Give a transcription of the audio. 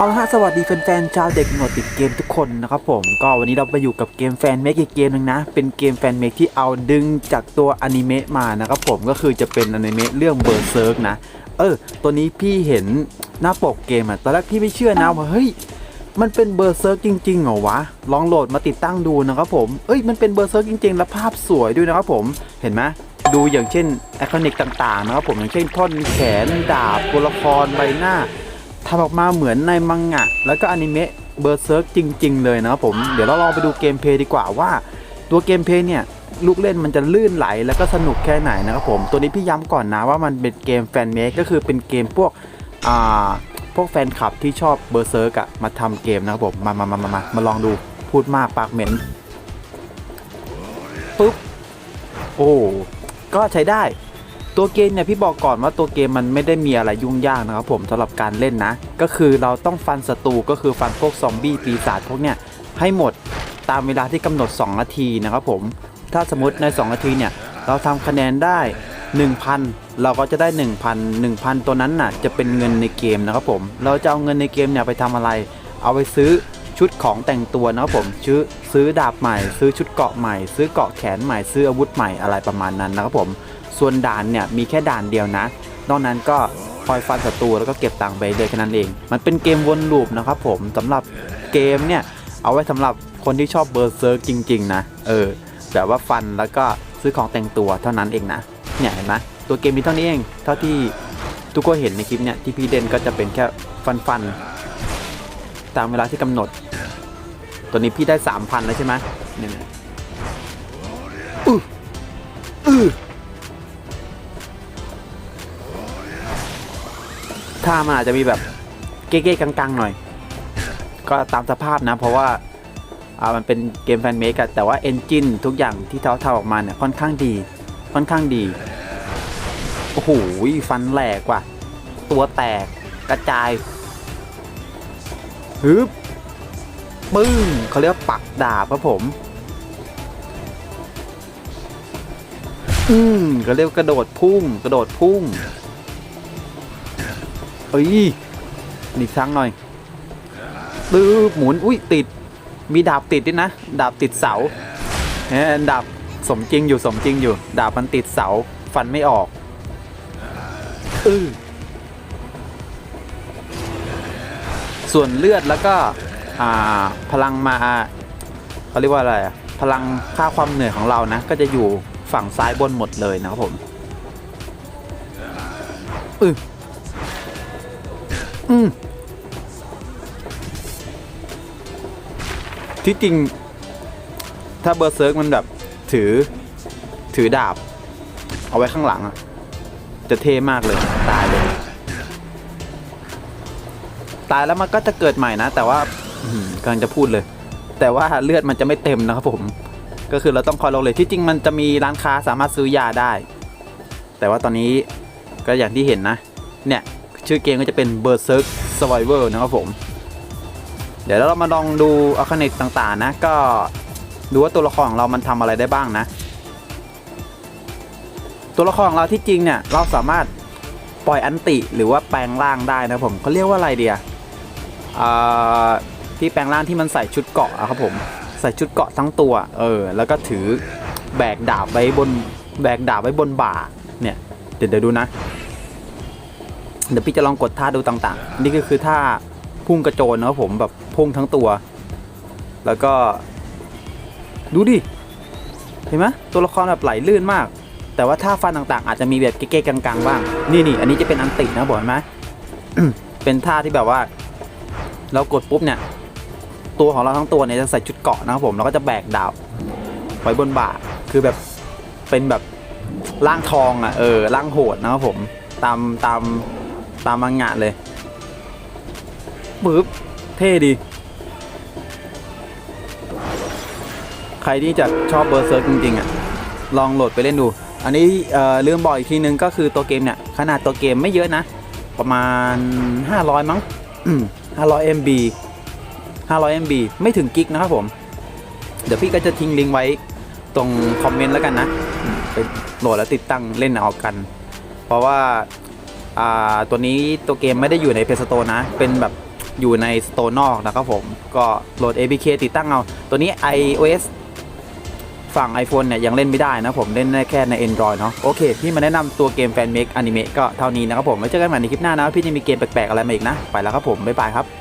เอาละฮะสวัสดีแฟนๆชาวเด็กหนวดติดเกมทุกคนนะครับผมก็วันนี้เราไปอยู่กับเกมแฟนเมกอีกเกมหนึ่งนะ เป็นเกมแฟนเมกที่เอาดึงจากตัวอนิเมะมานะครับผมก็คือจะเป็นอนิเมะเรื่องเบอร์เซิร์กนะ เออ ตัวนี้พี่เห็นหน้าปกเกมอะตอนแรกพี่ไม่เชื่อนะว่าเฮ้ยมันเป็นเบอร์เซิร์กจริงๆเหรอวะ ลองโหลดมาติดตั้งดูนะครับผมเอ้ยมันเป็นเบอร์เซิร์กจริงๆ และภาพสวยด้วยนะครับผมเห็นไหมดูอย่างเช่นแอคอนิกต่างๆนะครับผมอย่างเช่นท่อนแขนดาบตัวละครใบหน้า ทำออกมาเหมือนในมังงะ แล้วก็อนิเมะเบอร์เซิร์กจริง ๆ เลยนะครับผม เดี๋ยวเราลองไปดูเกมเพลย์ดีกว่าว่าตัวเกมเพลย์เนี่ยลูกเล่นมันจะลื่นไหลแล้วก็สนุกแค่ไหนนะครับผม ตัวนี้พี่ย้ำก่อนนะว่ามันเป็นเกมแฟนเมคก็คือเป็นเกมพวกอ่าพวกแฟนคลับที่ชอบเบอร์เซิร์กอะมาทำเกมนะครับผม มามามามามามาลองดูพูดมากปากเหม็นปุ๊บโอ้ก็ใช้ได้ ตัวเกมเนี่ยพี่บอกก่อนว่าตัวเกมมันไม่ได้มีอะไรยุ่งยากนะครับผมสำหรับการเล่นนะ ก็คือเราต้องฟันศัตรูก็คือฟันพวกซอมบี้ปีศาจพวกเนี้ยให้หมดตามเวลาที่กำหนด 2 นาทีนะครับผมถ้าสมมติใน 2 นาทีเนี่ยเราทำคะแนนได้ 1,000 เราก็จะได้ 1,000 1,000 ตัวนั้นน่ะจะเป็นเงินในเกมนะครับผมเราจะเอาเงินในเกมเนี่ยไปทำอะไร เอาไปซื้อชุดของแต่งตัวนะครับผมซื้อซื้อดาบใหม่ ซื้อชุดเกราะใหม่ ซื้อเกราะแขนใหม่ ซื้ออาวุธใหม่อะไรประมาณนั้นนะครับผม ส่วนด่านเนี่ยมีแค่ด่านเดียวนะ นอกนั้นก็คอยฟันศัตรูแล้วก็เก็บตังค์ไปเลยแค่นั้นเอง มันเป็นเกมวนลูปนะครับผมสำหรับเกมเนี่ยเอาไว้สำหรับคนที่ชอบเบอร์เซิร์กจริง ๆ นะ เออแบบว่าฟันแล้วก็ซื้อของแต่งตัวเท่านั้นเองนะเนี่ยเห็นไหมตัวเกมมีเท่านี้เอง เท่าที่ทุกคนเห็นในคลิปเนี่ยที่พี่เด่นก็จะเป็นแค่ฟันฟันตามเวลาที่กำหนด ตัวนี้พี่ได้สามพันแล้วใช่ไหมเนี่ยอืออือามันอาจจะมีแบบเก๊ๆกังๆหน่อย ก็ตามสภาพนะ เพราะว่าอ่ามันเป็นเกมแฟนเมกอะแต่ว่าเอนจินทุกอย่างที่เขาทำออกมาเนี่ยค่อนข้างดี ค่อนข้างดี โอ้โหฟันแหลกว่ะ ตัวแตกกระจายฮึบปึ้งเขาเรียกว่าปักดาบครับผม อืมเขาเรียกกระโดดพุ่ง กระโดดพุ่ง เอ้ยนี่ครั้งหน่อยตื้อหมุนอุ้ยติด มีดาบติดด้วยนะ ดาบติดเสาเฮ้ดาบสมจริงอยู่สมจริงอยู่ ดาบมันติดเสา ฟันไม่ออกอือส่วนเลือดแล้วก็อ่าพลังมาเขาเรียกว่าอะไรอะพลังค่าความเหนื่อยของเรานะ ก็จะอยู่ฝั่งซ้ายบนหมดเลยนะครับผมอือ อืมที่จริง ถ้าเบอร์เซิร์กมันแบบ ถือ ถือดาบ เอาไว้ข้างหลังอะจะเท่มากเลย ตายเลย ตายแล้วมันก็จะเกิดใหม่นะ แต่ว่ากำลังจะพูดเลย แต่ว่าเลือดมันจะไม่เต็มนะครับผม ก็คือเราต้องคอยลงเลยที่จริงมันจะมีร้านค้าสามารถซื้อยาได้ แต่ว่าตอนนี้ก็อย่างที่เห็นนะ เนี่ย ชื่อเกมก็จะเป็น Berserk Survivor นะครับผม เดี๋ยวเรามาลองดูอัคเนตต่างๆ นะ ก็ดูว่าตัวละครของเรามันทำอะไรได้บ้างนะ ตัวละครของเราที่จริงเนี่ย เราสามารถปล่อยอันติหรือว่าแปลงร่างได้นะผมเขาเรียกว่าอะไรเดียที่แปลงร่างที่มันใส่ชุดเกาะอะครับผมใส่ชุดเกาะทั้งตัวเออแล้วก็ถือแบกดาบไว้บนแบกดาบไว้บนบ่าเนี่ยเดี๋ยวเดี๋ยวดูนะ เดี๋ยวพี่จะลองกดท่าดูต่างๆ นี่ก็คือท่าพุ่งกระโจนนะครับผมแบบพุ่งทั้งตัว แล้วก็ ดูดิ เห็นไหมตัวละครแบบไหลลื่นมาก แต่ว่าท่าฟันต่างๆ อาจจะมีแบบเก๊ๆกังๆบ้าง นี่นี่อันนี้จะเป็นอันตินะบอกไหมเป็นท่าที่แบบว่า เรากดปุ๊บเนี่ย ตัวของเราทั้งตัวเนี่ยจะใส่ชุดเกาะนะครับผมแล้วก็จะแบกดาบไว้บนบ่าคือแบบเป็นแบบร่างทองอะเออร่างโหดนะครับผมตามตาม ตามมังงะเลยปึ๊บเท่ดี ใครที่จะชอบเบอร์เซิร์กจริงๆอะ ลองโหลดไปเล่นดู อันนี้ลืมบอกอีกทีนึงก็คือตัวเกมเนี่ย ขนาดตัวเกมไม่เยอะนะ ประมาณ 500 มั้งอืม500 MB 500 MB ไม่ถึงกิกนะครับผม เดี๋ยวพี่ก็จะทิ้งลิงก์ไว้ตรงคอมเมนต์แล้วกันนะ ไปโหลดแล้วติดตั้งเล่นเอากัน เพราะว่า ตัวนี้ตัวเกมไม่ได้อยู่ในเพจสโตนะ เป็นแบบอยู่ในสโตร์นอกนะครับผม ก็โหลด APK ติดตั้งเอา ตัวนี้ iOS ฝั่ง iPhone เนี่ยยังเล่นไม่ได้นะผมเล่นได้แค่ใน Android เนาะโอเคพี่มาแนะนำตัวเกมแฟนเมกอนิเมะก็เท่านี้นะครับผมไว้เจอกันใหม่ในคลิปหน้านะพี่จะมีเกมแปลกๆอะไรมาอีกนะ ไปแล้วครับผม บ๊ายบายครับ